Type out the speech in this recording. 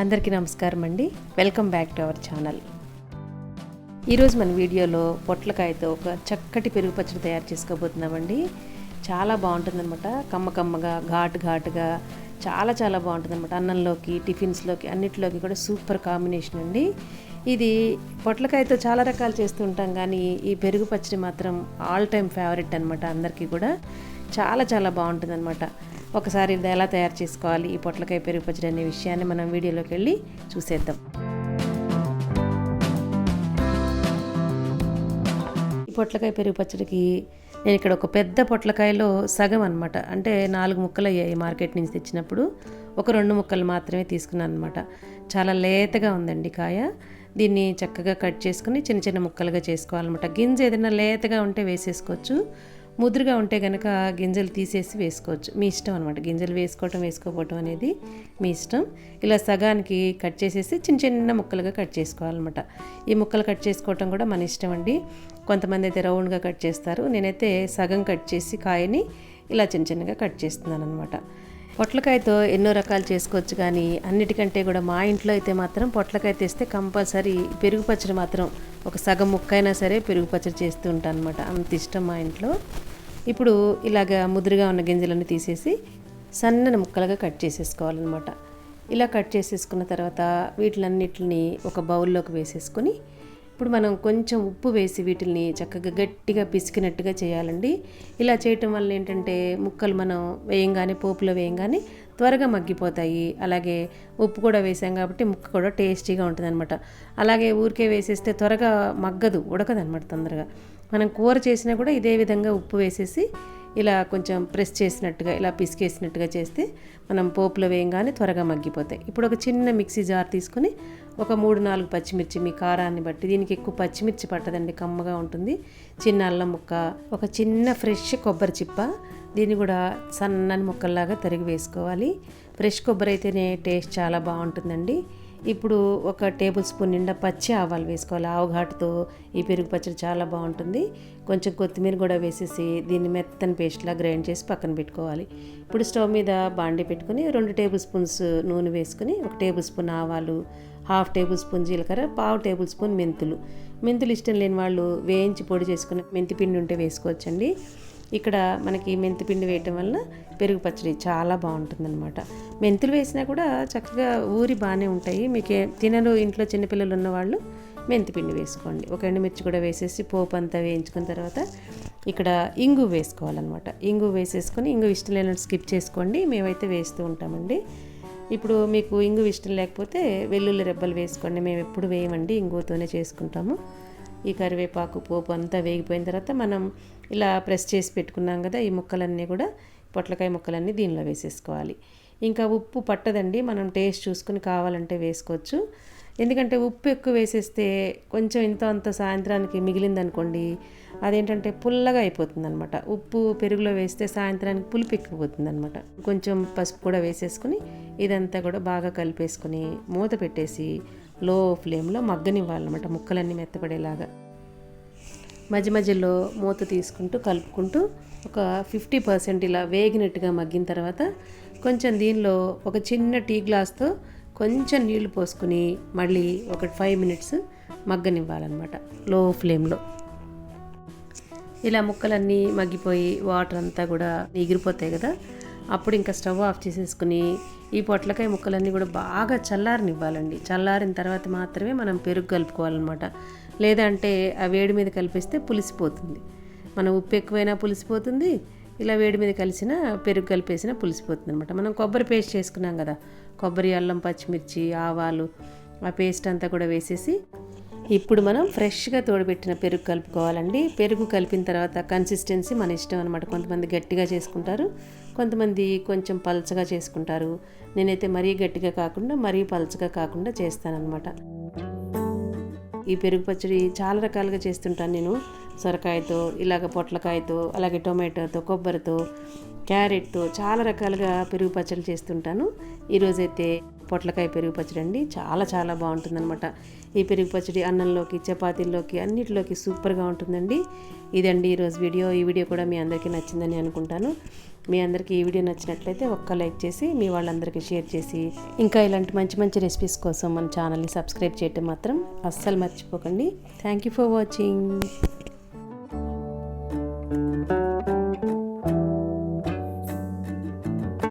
అందరికీ నమస్కారం అండి. Welcome back to our channel ఈరోజు మన వీడియోలో పొట్లకాయతో ఒక చక్కటి పెరుగు పచ్చడి తయారు చేసుకోబోతున్నామండి. చాలా బాగుంటుందన్నమాట. కమ్మ కమ్మగా ఘాటు ఘాటుగా చాలా చాలా బాగుంటుందన్నమాట. అన్నంలోకి టిఫిన్స్లోకి అన్నిటిలోకి కూడా సూపర్ కాంబినేషన్ అండి. ఇది పొట్లకాయతో చాలా రకాలు చేస్తుంటాం కానీ ఈ పెరుగు పచ్చడి మాత్రం ఆల్ టైమ్ ఫేవరెట్ అనమాట అందరికీ కూడా. చాలా చాలా బాగుంటుందన్నమాట. ఒకసారి ఇది ఎలా తయారు చేసుకోవాలి ఈ పొట్లకాయ పెరుగు పచ్చడి అనే విషయాన్ని మనం వీడియోలోకి వెళ్ళి చూసేద్దాం. ఈ పొట్లకాయ పెరుగు పచ్చడికి నేను ఇక్కడ ఒక పెద్ద పొట్లకాయలో సగం అనమాట అంటే నాలుగు ముక్కలు అయ్యాయి మార్కెట్ నుంచి తెచ్చినప్పుడు. ఒక రెండు ముక్కలు మాత్రమే తీసుకున్నాను అనమాట చాలా లేతగా ఉందండి కాయ. దీన్ని చక్కగా కట్ చేసుకుని చిన్న చిన్న ముక్కలుగా చేసుకోవాలన్నమాట. గింజ ఏదైనా లేతగా ఉంటే వేసేసుకోవచ్చు. ముదురుగా ఉంటే కనుక గింజలు తీసేసి వేసుకోవచ్చు. మీ ఇష్టం అనమాట గింజలు వేసుకోవటం వేసుకోకపోవటం అనేది మీ ఇష్టం. ఇలా సగానికి కట్ చేసేసి చిన్న చిన్న ముక్కలుగా కట్ చేసుకోవాలన్నమాట. ఈ ముక్కలు కట్ చేసుకోవటం కూడా మన ఇష్టం అండి. కొంతమంది అయితే రౌండ్గా కట్ చేస్తారు. నేనైతే సగం కట్ చేసి కాయని ఇలా చిన్న చిన్నగా కట్ చేస్తున్నాను అనమాట పొట్లకాయతో ఎన్నో రకాలు చేసుకోవచ్చు కానీ అన్నిటికంటే కూడా మా ఇంట్లో అయితే మాత్రం పొట్లకాయ తెస్తే కంపల్సరీ పెరుగు పచ్చడి మాత్రం ఒక సగం ముక్కైనా సరే పెరుగు పచ్చడి చేస్తూ ఉంటాను అనమాట అంత ఇష్టం మా ఇంట్లో. ఇప్పుడు ఇలాగ ముదురుగా ఉన్న గింజలన్నీ తీసేసి సన్నని ముక్కలుగా కట్ చేసేసుకోవాలన్నమాట. ఇలా కట్ చేసేసుకున్న తర్వాత వీటిలన్నిటిని ఒక బౌల్లోకి వేసేసుకొని ఇప్పుడు మనం కొంచెం ఉప్పు వేసి వీటిని చక్కగా గట్టిగా పిసికినట్టుగా చేయాలండి. ఇలా చేయటం వల్ల ఏంటంటే ముక్కలు మనం వేయంగానే పోపులో వేయంగానే త్వరగా మగ్గిపోతాయి. అలాగే ఉప్పు కూడా వేసాం కాబట్టి ముక్క కూడా టేస్టీగా ఉంటుంది అనమాట అలాగే ఊరికే వేసేస్తే త్వరగా మగ్గదు ఉడకదనమాట తొందరగా. మనం కూర చేసినా కూడా ఇదే విధంగా ఉప్పు వేసేసి ఇలా కొంచెం ప్రెస్ చేసినట్టుగా ఇలా పిసికేసినట్టుగా చేస్తే మనం పోపులో వేయంగానే త్వరగా మగ్గిపోతాయి. ఇప్పుడు ఒక చిన్న మిక్సీ జార్ తీసుకొని ఒక మూడు నాలుగు పచ్చిమిర్చి మీ కారాన్ని బట్టి దీనికి ఎక్కువ పచ్చిమిర్చి పట్టదండి కమ్మగా ఉంటుంది. చిన్న అల్లం ముక్క ఒక చిన్న ఫ్రెష్ కొబ్బరి చిప్ప దీన్ని కూడా సన్నని ముక్కల్లాగా తరిగి వేసుకోవాలి. ఫ్రెష్ కొబ్బరి అయితేనే టేస్ట్ చాలా బాగుంటుందండి. ఇప్పుడు ఒక టేబుల్ స్పూన్ నిండా పచ్చి ఆవాలు వేసుకోవాలి. ఆవు ఘాటుతో ఈ పెరుగు పచ్చడి చాలా బాగుంటుంది. కొంచెం కొత్తిమీర కూడా వేసేసి దీన్ని మెత్తని పేస్ట్లా గ్రైండ్ చేసి పక్కన పెట్టుకోవాలి. ఇప్పుడు స్టవ్ మీద బాండి పెట్టుకుని రెండు టేబుల్ స్పూన్స్ నూనె వేసుకుని ఒక టేబుల్ స్పూన్ ఆవాలు హాఫ్ టేబుల్ స్పూన్ జీలకర్ర పావు టేబుల్ స్పూన్ మెంతులు. మెంతులు ఇష్టం లేని వాళ్ళు వేయించి పొడి చేసుకుని మెంతి పిండి ఉంటే వేసుకోవచ్చండి. ఇక్కడ మనకి మెంతిపిండి వేయటం వల్ల పెరుగు పచ్చడి చాలా బాగుంటుందన్నమాట. మెంతులు వేసినా కూడా చక్కగా ఊరి బాగానే ఉంటాయి. మీకు తినరు ఇంట్లో చిన్నపిల్లలు ఉన్నవాళ్ళు మెంతిపిండి వేసుకోండి. ఒక ఎండుమిర్చి కూడా వేసేసి పోపు అంతా వేయించుకున్న తర్వాత ఇక్కడ ఇంగు వేసుకోవాలన్నమాట. ఇంగు వేసేసుకొని ఇంగు ఇష్టం లేనట్టు స్కిప్ చేసుకోండి. మేమైతే వేస్తూ ఉంటామండి. ఇప్పుడు మీకు ఇంగు ఇష్టం లేకపోతే వెల్లుల్లి రెబ్బలు వేసుకోండి. మేము ఎప్పుడు వేయమండి. ఇంగుతోనే చేసుకుంటాము. ఈ కరివేపాకు పోపు అంతా వేగిపోయిన తర్వాత మనం ఇలా ప్రెస్ చేసి పెట్టుకున్నాం కదా ఈ ముక్కలన్నీ కూడా పొట్లకాయ ముక్కలన్నీ దీనిలో వేసేసుకోవాలి. ఇంకా ఉప్పు పట్టదండి మనం టేస్ట్ చూసుకుని కావాలంటే వేసుకోవచ్చు. ఎందుకంటే ఉప్పు ఎక్కువ వేసేస్తే కొంచెం ఇంత అంత సాయంత్రానికి మిగిలిందనుకోండి అదేంటంటే పుల్లగా అయిపోతుంది అనమాట ఉప్పు పెరుగులో వేస్తే సాయంత్రానికి పులుపు ఎక్కిపోతుంది అనమాట కొంచెం పసుపు కూడా వేసేసుకుని ఇదంతా కూడా బాగా కలిపేసుకుని మూత పెట్టేసి లో ఫ్లేమ్లో మగ్గనివ్వాలన్నమాట ముక్కలన్నీ మెత్తపడేలాగా. మధ్య మధ్యలో మూత తీసుకుంటూ కలుపుకుంటూ ఒక ఫిఫ్టీ పర్సెంట్ ఇలా వేగినట్టుగా మగ్గిన తర్వాత కొంచెం దీనిలో ఒక చిన్న టీ గ్లాస్తో కొంచెం నీళ్ళు పోసుకుని మళ్ళీ ఒక ఫైవ్ మినిట్స్ మగ్గనివ్వాలన్నమాట లో ఫ్లేమ్లో. ఇలా ముక్కలన్నీ మగ్గిపోయి వాటర్ అంతా కూడా ఎగిరిపోతాయి కదా అప్పుడు ఇంకా స్టవ్ ఆఫ్ చేసేసుకుని ఈ పొట్లకాయ ముక్కలన్నీ కూడా బాగా చల్లారనివ్వాలండి. చల్లారిన తర్వాత మాత్రమే మనం పెరుగు కలుపుకోవాలన్నమాట. లేదంటే ఆ వేడి మీద కలిపిస్తే పులిసిపోతుంది. మనం ఉప్పు ఎక్కువైనా పులిసిపోతుంది ఇలా వేడి మీద కలిసిన పెరుగు కలిపేసిన పులిసిపోతుంది అనమాట మనం కొబ్బరి పేస్ట్ చేసుకున్నాం కదా కొబ్బరి అల్లం పచ్చిమిర్చి ఆవాలు ఆ పేస్ట్ అంతా కూడా వేసేసి ఇప్పుడు మనం ఫ్రెష్గా తోడబెట్టిన పెరుగు కలుపుకోవాలండి. పెరుగు కలిపిన తర్వాత కన్సిస్టెన్సీ మన ఇష్టం అనమాట కొంతమంది గట్టిగా చేసుకుంటారు కొంతమంది కొంచెం పలచగా చేసుకుంటారు. నేనైతే మరీ గట్టిగా కాకుండా మరీ పలచగా కాకుండా చేస్తానన్నమాట. ఈ పెరుగు పచ్చడి చాలా రకాలుగా చేస్తుంటాను నేను. సొరకాయతో ఇలాగ పొట్లకాయతో అలాగే టొమాటోతో కొబ్బరితో క్యారెట్తో చాలా రకాలుగా పెరుగు పచ్చడి చేస్తుంటాను. ఈరోజైతే పొట్లకాయ పెరుగు పచ్చడి అండి. చాలా చాలా బాగుంటుందన్నమాట. ఈ పెరుగు పచ్చడి అన్నంలోకి చపాతీల్లోకి అన్నిటిలోకి సూపర్గా ఉంటుందండి. ఇదండి ఈరోజు వీడియో. ఈ వీడియో కూడా మీ అందరికీ నచ్చిందని అనుకుంటాను. మీ అందరికీ ఈ వీడియో నచ్చినట్లయితే ఒక్క లైక్ చేసి మీ వాళ్ళందరికీ షేర్ చేసి ఇంకా ఇలాంటి మంచి మంచి రెసిపీస్ కోసం మన ఛానల్ని సబ్స్క్రైబ్ చేయటం మాత్రం అస్సలు మర్చిపోకండి. Thank you for watching.